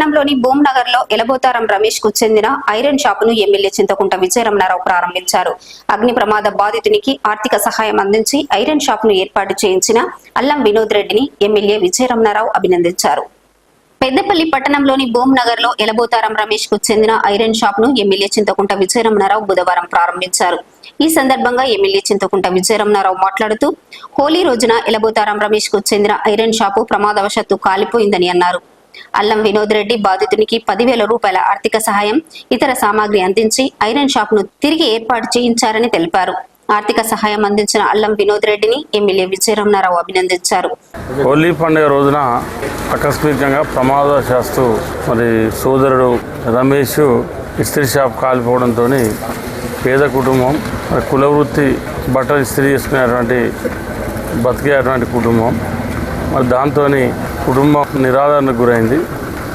పట్టణంలోని నగర్లో ఎలబోతారం రమేష్కు చెందిన ఐరన్ షాప్ను ఎమ్మెల్యే చింతకుంట విజయరమణారావు ప్రారంభించారు. అగ్ని ప్రమాద బాధితునికి ఆర్థిక సహాయం అందించి ఐరన్ షాప్ను ఏర్పాటు చేయించిన అల్లం వినోద్ రెడ్డిని ఎమ్మెల్యే విజయరమణారావు అభినందించారు. పెద్దపల్లి పట్టణంలోని బోమ్ నగర్లో ఎలబోతారం రమేష్కు చెందిన ఐరన్ షాప్ను ఎమ్మెల్యే చింతకుంట విజయరమణారావు బుధవారం ప్రారంభించారు. ఈ సందర్భంగా ఎమ్మెల్యే చింతకుంట విజయరమణారావు మాట్లాడుతూ హోలీ రోజున ఎలబోతారం రమేష్కు చెందిన ఐరన్ షాపు ప్రమాదవశాత్తు కాలిపోయిందని అన్నారు. అల్లం వినోద్ రెడ్డి బాధితునికి పదివేల రూపాయల ఆర్థిక సహాయం ఇతర సామాగ్రి అందించి ఐరన్ షాప్ను తిరిగి ఏర్పాటు చేయించారని తెలిపారు. ఆర్థిక సహాయం అందించిన అల్లం వినోద్ రెడ్డిని ఎమ్మెల్యే విజయరమణారావు అభినందించారు. హోలీ పండుగ రోజున ఆకస్మికంగా ప్రమాదశాస్తు మరి సోదరుడు రమేష్ ఇస్త్రీ షాప్ కాలిపోవడంతో పేద కుటుంబం కులవృత్తి బట్టలు ఇస్త్రీ చేసుకునేటువంటి బతికేటువంటి కుటుంబం మరి దాంతో కుటుంబం నిరాదరణకు గురైంది.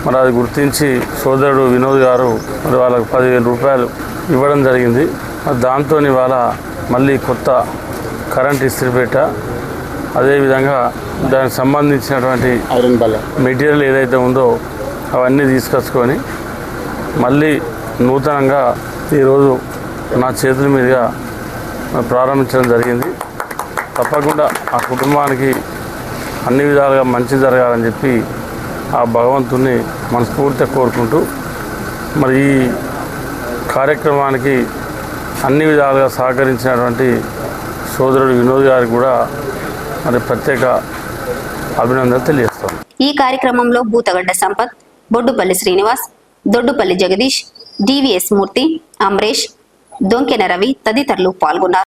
మరి అది గుర్తించి సోదరుడు వినోద్ గారు మరి వాళ్ళకి పదివేల రూపాయలు ఇవ్వడం జరిగింది. మరి దాంతో వాళ్ళ మళ్ళీ కొత్త కరెంట్ ఇస్త్రీ పెట్ట అదేవిధంగా దానికి సంబంధించినటువంటి ఐరన్ బల్ల మెటీరియల్ ఏదైతే ఉందో అవన్నీ తీసుకొచ్చుకొని మళ్ళీ నూతనంగా ఈరోజు నా చేతుల మీదుగా ప్రారంభించడం జరిగింది. తప్పకుండా ఆ కుటుంబానికి అన్ని విధాలుగా మంచి జరగాలని చెప్పి ఆ భగవంతుని మనస్ఫూర్తిగా కోరుకుంటూ మరి ఈ కార్యక్రమానికి అన్ని విధాలుగా సహకరించినటువంటి సోదరుడు వినోద్ గారికి కూడా మరి ప్రత్యేక అభినందన తెలియజేస్తాం ఈ కార్యక్రమంలో భూతగడ్డ సంపత్ బొడ్డుపల్లి శ్రీనివాస్ దొడ్డుపల్లి జగదీష్ డివిఎస్ మూర్తి అమరేష్ దొంకెన రవి తదితరులు పాల్గొన్నారు.